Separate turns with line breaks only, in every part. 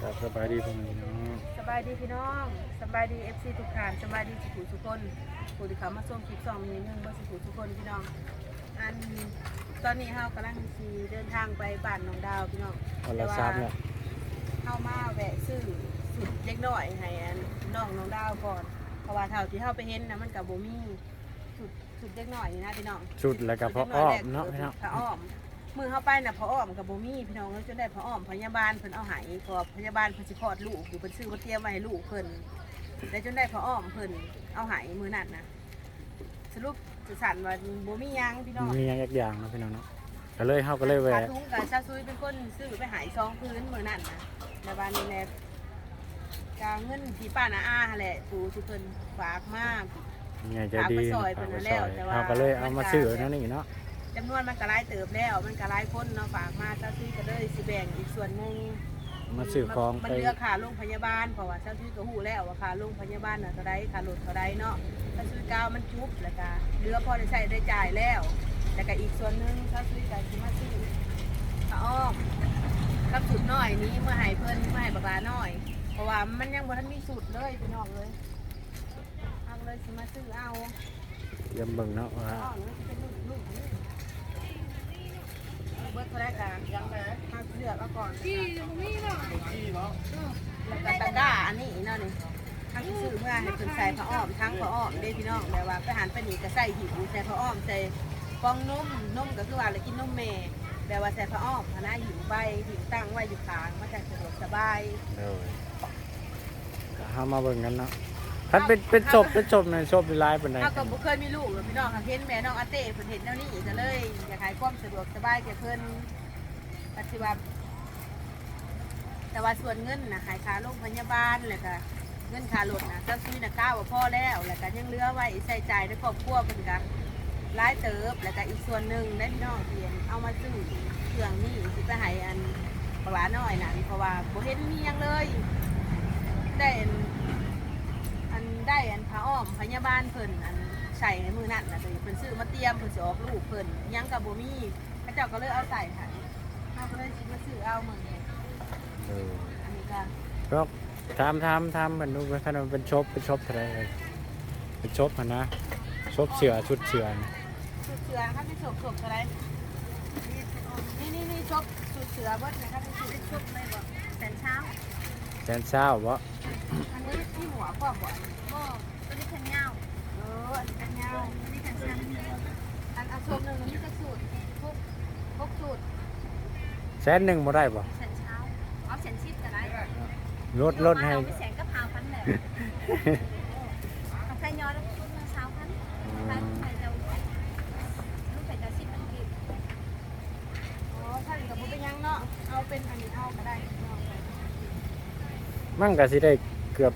ครับสบายดีพ่อแม่พี่น้อง
สบายดีพี่น้องสบายดีเอฟซีทุกท่านสบายดีสุขุทุกคนผู้ที่เขามาส่งคลิปสองมีหนึ่งบ่สุขุทุกคนพี่น้อง อันตอนนี้เฮากำลังสีเดินทางไปบ้านน้องดาวพี่น้อง
วันละสามเนี่ย
เฮามาแวะซื้อสุดเล็กน้อยให้อันน้องน้องดาวก่อนเพราะว่าเท่าที่เฮาไปเห็นนะมันกับบ่มีสุดสุดเล็กน้อยนี่นะพี่น้อง
ชุดแล้วก็พ่ออ้อมเนาะพี่น้อง
พระอ้อม มือเข้าไปน่ะพระอ้อมกับโบมี่พี่น้องเอ้ยจนได้พระอ้อมพยาบาลเพิ่นเอาใหายพอพยาบาลเพิ่นสิคลอดลูกอยู่เพิ่นซื้อมาเตรียมไว้ให้ลูกเพิ่นแต่จนได้พระอ้อมเพิ่นเอาใหายมือนั่นนะสรุปสุสันว่าโบมี่ยังพี่น้อง
มีอย่างอย่างเนาะพี่น้องเนาะก็เลยเฮาก็เลยแวะ
ขาทุงกับชาซุยเป็นคนซื้อไปใหายซองพื้นมือนั่นนะในบ้านนี้แหละกาเงินที่ป้านาอาหั่นแหละปู่ที่เพิ่นฝากมา
มีอย่างจะดี
ฝากไปซอย
ฝากไป
เพิ่น
ซ
แล้ว
อย
แต่ว่า
เฮาก็เลยเอามาซื้อนั่นนี่เนาะ
จำนวนมันก็หลายเติบแล้ว มันก็หลายคนเนาะฝากมาเจ้าที่ก็เลยสิแบ่งอีกส่วนหนึ่ง
มาซื้อของ
มัน
ไป
เหลือค่าโรงพยาบาลเพราะว่าเจ้าที่ก็หูแล้วว่าค่าโรงพยาบาลน่ะเท่าใดค่ารถเท่าใดเนาะเจ้าที่กาวมันจุบแล้วก็เหลือพอได้ใช้ได้จ่ายแล้วแล้วก็อีกส่วนหนึงเจ้าที่ก็สิมาซื้อผ้าอ้อมกับสุดน้อยนี้เมื่อให้เพิ่นเมื่อให้บักลาน้อย เพราะว่ามันยังบ่ทันมีสุดเลยพี่น้องเลยเอาเลยสิมาซื้อเอา
เยี่ยมเบิ่งเนาะว่า
อ๋อนี่เป็นลูกลูกนี่เบิดเขาได้กันยังไงมาเลือกเอาก่อนจี้มีเนาะแล้วก็ตะกร้าอันนี้เนาะนี่ทั้งที่ซื้อเมื่อให้เป็นใส่ผ้าอ้อมทั้งผ้าอ้อมได้พี่น้องแบบว่าไปหันไปนีก็ใส่หิวใส่ผ้าอ้อมใส่ฟองนมนมก็คือว่าอะไรกินนมแม่แบบว่าใส่ผ้าอ้อมพนะหิวใบหิวตั้งไว้อยู่ข้างมาจากสะดวกสบาย
เออก็เฮามาเบิ่งกันเนาะ คันเป็นเป็นศพเป็นศพในศพเป็นลายเป็นได
เขาก็บ่เคยมีลูกหรอกพี่น้องค่ะเห็นแม่น้องอาเต้เพิ่นเห็นแนวนี้ก็เลยอยากให้ความสะดวกสบายแก่เพิ่นปฏิบัติแต่ว่าส่วนเงินนะให้ค่าโรงพยาบาลแล้วก็เงินค่ารถนะเจ้าซื้อนะก้าวว่าพ่อแล้วแล้วก็ยังเหลือไว้ใช้จ่ายในครอบครัวเพิ่นก็หลายเติบแล้วก็อีกส่วนหนึ่งได้พี่น้องเพียนเอามาซื้อเครื่องนี้สิไปให้อันปลาน้อยนะเพราะว่าบ่เห็นมีหยังเลยได้ ได้อันพระอ้อมพยาบาลเพิ่นอันใส่ในมือนั่นนะเพิ่นซื้อมาเตรียมเพิ่นสิออกลูกเพิ่นยังกับบ่มีพระเจ้าก็เลยเอาใส่ให้เฮาก็เลยสิมาซื้อเอาเหมือนกัน
เออ
อันนี้ก็
ก็ทำทำทำมันดูว่าคันมันเป็นชบเป็นชบเท่าไหร่เลยเป็นชบหั่นนะชบเสือชุดเสือนี่
สุดเสือนะครับที่สบสบอะไรนี่นี่นี่ชบสุดเสือเบิดนะครับที่สุดชบเลยบ่แสนเช้า
แสนเช้าบ่
อันนี้ที่หัวก็บ่ ก็อันนี้แขนยาวเอออันนี้แขนยาวอันนี้แขนสั้นอันอันชบหนึงอันนี้ก็สูตรทุกทุกสูตร
แสนหนึ่งบ่ได้บ่
แสนเช้าเอาแสนชิดก็ได้
ลดลดให้
เราไม่แสนก็พาวพันแหละเอาใครย้อนแล้วลูกเช้าพันใครใครจะลูกใครจะชิดอันกีบ
อ๋อท่านกับบุเป็นหยังเนาะเอาเป็นอันนี้เอาก็ได้เนาะ
มั่งก็สิได้เกือบ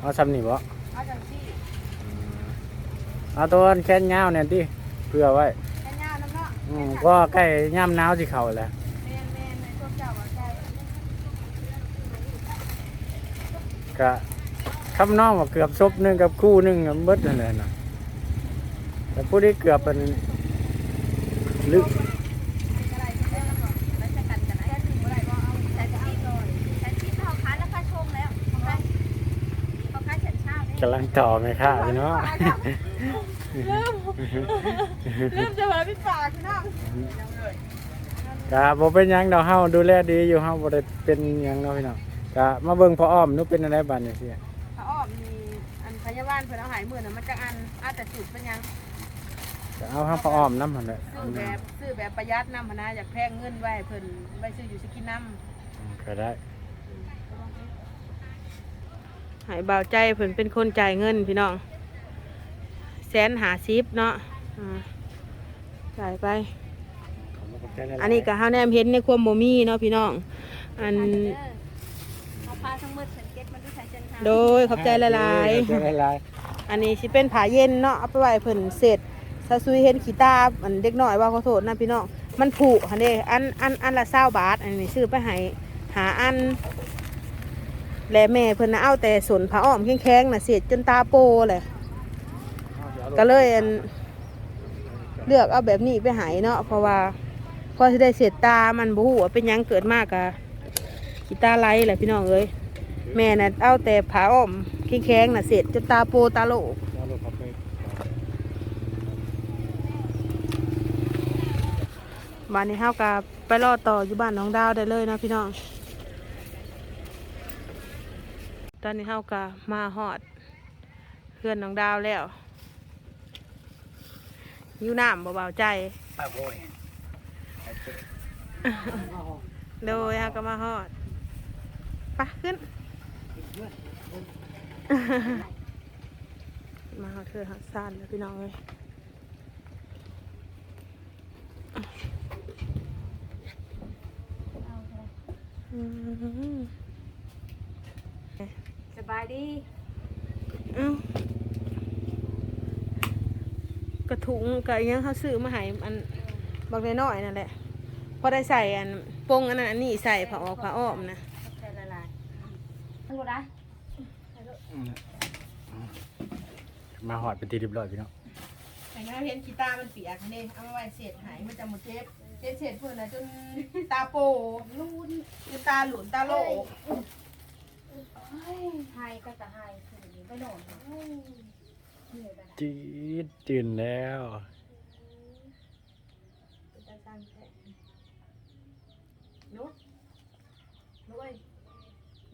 เอา
ซ้ำนี่บ่
เอาจากที่
เอาตัวแค่นยาวเนี่ยติเพื่อไว้
แค่ย่าน้ำเนาะ
อืมก็ใกล้ย่ำหนาวสิเข้าแล้ว
แม่นแม่นในพวกเจ้าว่าใจ
ก็คำน้องว่าเกือบซบหนึงกับคู่หนึงก็เบิดนั่นแหละน่ะแต่ผู้ที่เกือบเป็นลึกำลังต่อไหมค่ะพี่น้อง
เริ่มเริ่มจะมาพิปากน้อง
ก็บ่เป็นหยังดอกเฮาดูแลดีอยู่เฮาบ่ได้เป็นหยังเนาะพี่น้องก็มาเบิ่งพ่ออ้อมหนูเป็นอะไรบัดนี้สิ
พระอ้อมมีอันพยาบาลเพิ่นเอาหายมือน่ะมันจะอันเอาแต่สูตรเป็นหยัง
ก็เอาทางพ่ออ้อมนำหั่นแหละ
ซื้อแบบซื้อแบบประหยัดน้ำพนะอยากแพงเงินไว้ให้เพิ่นไว้ซื้ออยู่สิกินน้ำ
ก็ได้
หายเบาใจเพิ่นเป็นคนจ่ายเงินพี่น้องแสนหาซิบเนาะอ่าจ่ายไป อันนี้ก็เฮาแนมเห็นในความบ่มีเนาะพี่น้อง อัน
เขาพาทั้งหมดแสนเก็ตมันดูใส่เส้นทาง
โดยขอบใจหลาย
ขอบใจหลาย
ๆอันนี้สิเป็นผาเย็นเนาะเอาไปไว้เพิ่นเสร็จซาซุยเห็นขี้ตาอันเด็กน้อยว่าขอโทษนะพี่น้องมันผุหั่นเด้อันอันอันละ20บาท อันนี้ซื้อไปให้หาอัน และแม่เพิ่นน่ะเอาแต่สนผ้าอ้อมแข็งๆน่ะเสร็จจนตาโปเลยก็เลยอันเลือกเอาแบบนี้ไปหายเนาะเพราะว่าพอสิได้เสียตามันบฮูว่าเป็นยังเกิดมากอะกีตาไลแหละพี่น้องเอ้ยแม่น่ะเอาแต่ผาอ้อมแข็งๆน่ะเสร็จจนตาโปตาโลกบ้านนี้เฮากับไปรอต่ออยู่บ้านน้องดาวได้เลยนะพี่น้อง ต อนนี้เฮากับมาฮอดเพื่อนน้องดาวแล้วอยู่น้ำเบาๆใจ
ป้าโวย
โดยเฮาก็มาฮอดไปะขึ้น มาฮอดเทือฮอดซ่านแล้วพี่น้องเลยอืม
สบายดี
เอ้ากระถุงกับยังเขาซื้อมาให้อันบักน้อยๆนั่นแหละพอได้ใส่อันปงอันนั้นอันนี้ใส่ผ้าออกผ้าอ้อมนะ
ใส่ละลายทั้งหมดนะ
มาหอดเป็นทีเรียบร้อยพี่น้อง
ไอ้เราเห็นกีตาร์มันเปียกนี่เอามาไว้เศษหายมันจะหมดเจ็บเจ็บเศษเพื่อนนะจนตาโปลูนจนตาหลุนตาโลก
ไฮก็จะไฮคืออย่างนี้ไปโน่นเหนื่อยไปนะ
จีดจืนแล้ว
ตาสั้นแท้นุ๊กนุ๊กเอ้ย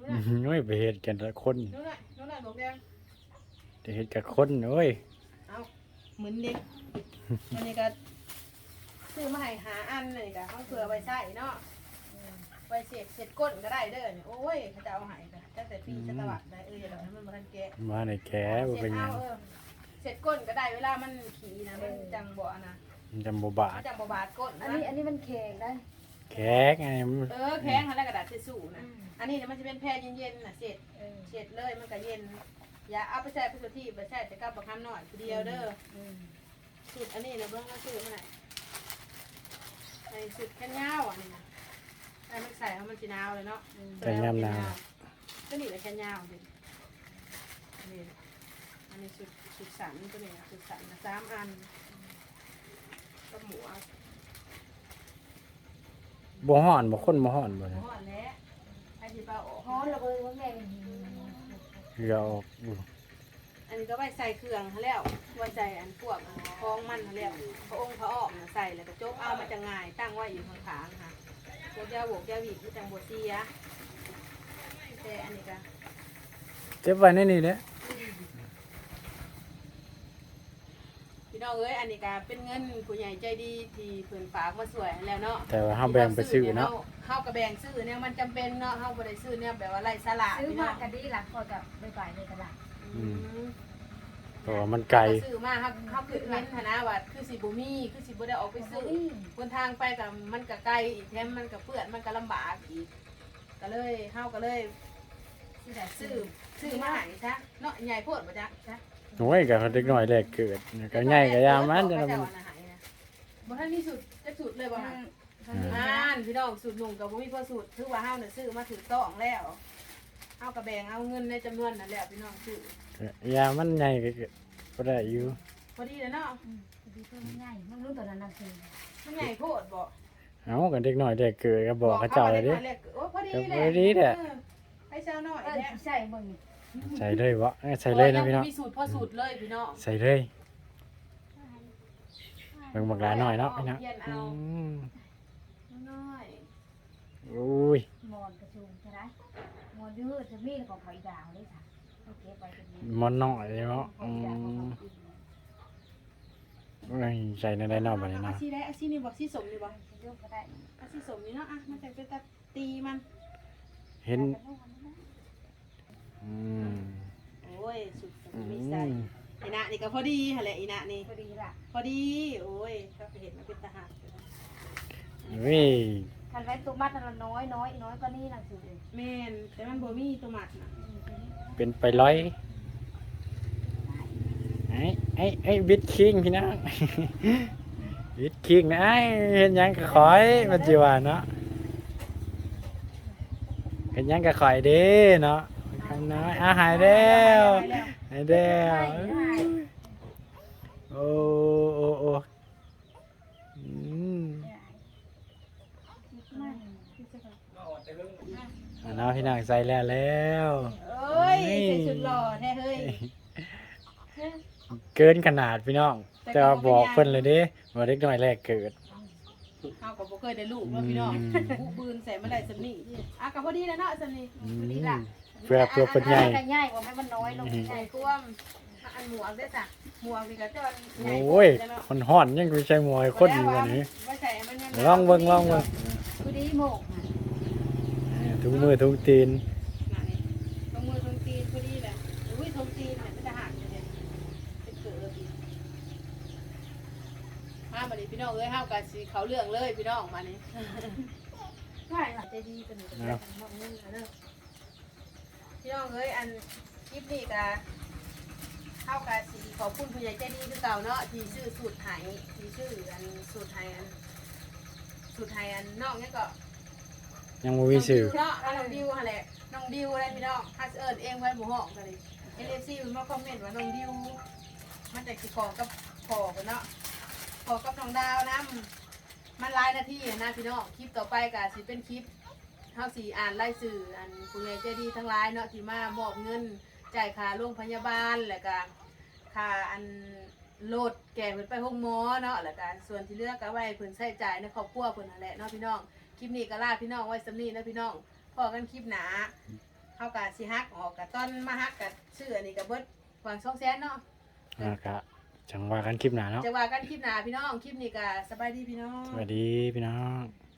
นุ๊ก
อื้
น่ะ
อหือโอ้ยไปเฮ็ดกันละคน
นุ๊กน่ะนุ๊กน่ะบอกแดง
ไปเฮ็ดกับคนโอ้ย
เอาเหมือนเด็กอันนี้ก็ซื้อมาให้หาอันเลยจ้ะเขาเผื่อไว้ใส่เนาะ ไว้เศษเศษก้นก็ได้เด้อเนี่ยโอ้ยเขาจะเอาใหายจ้ะตั้งแต่ปีจะตวัดได้เอออย่าดอกนั้นมันมาทันแกะ
มาในแขบ่เป็นหยัง
เออเสร็จก้นก็ได้เวลามันขี่นะมันจังบ่อนะ
มันจำบ่บา
มั
ด
นจังบ่บาดก้น
อั
นะ
นนี้อันนี้มันแข็งได้
แขกไงมัน
เออแข็งอะไรกระดาษทิชชู่นะอันนี้เนี่ยมันจะเป็นแพรเย็นๆน่ะเสร็จ
เออ
เสร็จเลยมันก็เย็น อย่าเอาไปใส่ไปสุที่ไปใส่แต่กับบักคำหน่อยทีเดียวเด้อ
อืม
สุดอันนี้นะเบิ่งว่าซื้อมาไหนไอ้สุดแค่ยาวอะนี่นะ ไอ้มันใส่เอามันจีนาวเลยเนาะ
ใส่ยามหนาว
ก็นี่แหละแค่ยาวดินี่อันนี้สุดสุดสันตัวนี้นะสุดสันนะสามอันก็หมูเอา
บ่ฮ้อนบ่คนบ่ฮ้อนบ่
ห
เนี่ย
อดแล้วไอ้ที่ปลาออก
ฮ้อนระเบิดว่าแม่ง
เรือออกอยู่
อันนี้ก็ไว้ใส่เครื่องเขาแล้วไว้ใส่อันพวกอันคล้องมันเขาแล้วพระองค์พระออกนะใส่แล้วก็โจกเอามาจะง่ายตั้งไว้อยู่ข้างๆค่ะ โจกยาโบกยาหวีดที่จังบวเสียแต่อันนี้ก็
เจ็บไว้ในนี่แหละ
พี่น้องเอ้ยอันนี้ก็เป็นเงินผู้ใหญ่ใจดีที่เพิ่นฝากมาสวยให้แล้วเนาะ
แต่ว่าเฮาแบ่งไปซื้อเนาะ
เฮาก็แบ่งซื้อเนี่ยมันจำเป็นเนาะเฮาบ่ได้ซื้อเนี่ยแบบว่าไร้สาระ
ซื้อ
พี่
มา
น้อง
กันดีหลังก็จะไปไปในตลาด
อืม
เพราะว่ามันไกล
เฮาซื้อมาเฮาเฮาคือเห็นหันนะว่าคือสิบ่มีคือสิบ่ได้ออกไปซื้อบนทางไปก็มันก็ไกลอีกแถมมันก็เปื้อนมันก็ลำบากอีกก็เลยเฮาก็เลย
ที่ไหน
ซื้อซื้อมาให้ซะเนาะใหญ่โพดบ่จ๊ะจ๊ะ
โอ้ยก็เด็กน้อยแรกเกิดก็ใหญ่ก็ยามันจะ
จะ
มัน
เอาให้นะบ่ทันมีสูตรจักสูตรเลยบ่ฮะ
อืม
อ่านพี่น้องสูตรหนุ่มกับบ่มีพอสูตรถือว่าเฮาน่ะซื้อมาถือต้องแล้วเฮาก็แบ่งเอาเงินในจำนวนนั่นแหละพี่น้องซื้อ ยา
มันใหญ่ก็ก็ได้อยู่
พอดีแล้วเนาะ
ดีเพิ่มง่ายมันรู้ตัวนั้นนะคือ
มันใหญ่โพดบ่
เอากันเด็กน้อยแรกเกิดก็บอกเขาเจ้าเลยดิ
โอ้พอดี
ก็
แหละ
พอดีแหละ
เออให้เช้าหน่อย
เออ
แหละ
ใช่มึง
ใส่เลยวะเอ้ยใส่เลยนะพี่น้อง
มีสูตรพอสูตรเลยพี่น้อง
ใส่เลยเบิ่งบักหลาน้อยเนาะพี่น้อง
เปลี่ยน
อื
เอา
ม
น้อย
โอ้ย
มอนกระชุมใช่ไหมมอนยืดจะมีของเขาอีดาวเลยค่ะ โอเคไปกันนี้
มันน้อยเนาะอืมโอ้ยใส่ในได้เนอกบัดนี้
เอา
เนาะ
สีได้เอาสีนี่บ่สีสมนี่บ่
ยกก็ได้
เอาสีสมนี่เนาะอะมันจะเป็นตาตีมัน
เห็น อืม
โอ้ยสุด
อื
มีใส่
ม
อีนะนี่ก็พอดีหั่นแหละอีนะนี่
พอดีละ
พอดี โอ้ยถ้าไปเห็นมันเป็นทหาร
เฮ้ย
คันไว้ตัวมัดนั่นน้อยน้อยน้อยก็นี่หนังสือเลย
แม่นแต่มันบ่มีตัวหมัดนะ
เป็นไปร้อยไอ้ไอ้ไอ้บิดคิงพี่น้องบิดคิงนะเห็นยังก็ขอยมันจิว่าเนาะเห็นยังก็ขอยเด้เนาะคำน้อยอาหายแล้วหายแล้วโอ้โอ้โอ้อั
น
อ่าพี่น้องใส่แล้วแล้ว
ยใส่ชุดหล่อแท้เฮ้ย
เกินขนาดพี่น้อง แต่ว่าบอกเพิ่นเลยเด้ว่าเด็กน้อยแรกเกิด
เฮาก็บ่เคยได้ลูกเนาะพี่น้อง
อืม
ผู้ปืนใส่มาได้สำนี้อะก็พอดีแล้วเนาะสำนี้
อื
พอดี
ม
ล่ะ
เพื่อเพื่อเพิ่นใหญ่
ได้ง่ายกว่าให้มันน้อยลง
อืม
ใหญ่กวมอันหมวกด้วยจ้ะหมวกนี่ก็จนใหญ่
โอ้ย
แล้วเนาะ
คนฮ้อนยังกูใช้มวยคนอยู่วันนี้
บ่ใส่มันยัง
ลองเบิ่งลองเบิ่ง
คือดีโมก
เออทุกมือทุกตีน
น่ะนี่ตรงมือตรงตีนพอดีแหละอุ้ยตรงตีนน่ะมันจะหักอยู่เนี่ยเป็นเกิดอีก มาบัดนี้พี่น้องเอ้ยเฮาก็สิเขาเรื่องเลยพี่น้องมานี่
ใช่ค่ะใจดีเป็นหนูเป็นมองนึงเด้อ
พี่น้องเอ้ยอันคลิปนี้ก็เฮาก็สิขอบคุณผู้ใหญ่ใจดีคือเก่าเนาะที่ซื้อสูตรไห้ที่ซื้ออันสูตรไห้อันสูตรไห้อันนอกเนี่ยก็
ยังบ่มีชื่อ
เนาะน้องดิวหั่นแหละน้องดิวอะไรพี่น้องฮัสเอิร์ดเองไว้บ่ห้องกันเลยเอเลซี่มันมาคอมเมนต์ว่าน้องดิวมันจะสิขอกับขอกันเนาะ ขอกับน้องดาวนํมันหลายนาทีนะพี่น้องคลิปต่อไปก็สิเป็นคลิปเฮาสิอ่านรายชื่ออันผู้ใหญ่ใจดีทั้งหลายเนาะที่มามอบเงินจ่ายค่าโรงพยาบาลแล้วก็ค่าอันโลดแก่เพิ่นไปห้องหมอเนาะแล้วก็ส่วนที่เหลือก็ไว้เพิ่นใช้จ่ายในครอบครัวเพิ่นนั่นแหละเนาะพี่น้องคลิปนี้ก็ลาพี่น้องไว้สำนีนะพี่น้องพอกันคลิปหนาเขากะสิฮักออกกะต้นมาฮักกะชื่ออันนี้กะเบิดวางสองแสนเนาะ
นะครับ จังว่ากันคลิปหน้าเนาะ
จะว่ากันคลิปหนาพี่น้อง คลิปนี้กะสบายดีพี่น้อง
สวัสดีพี่น้อง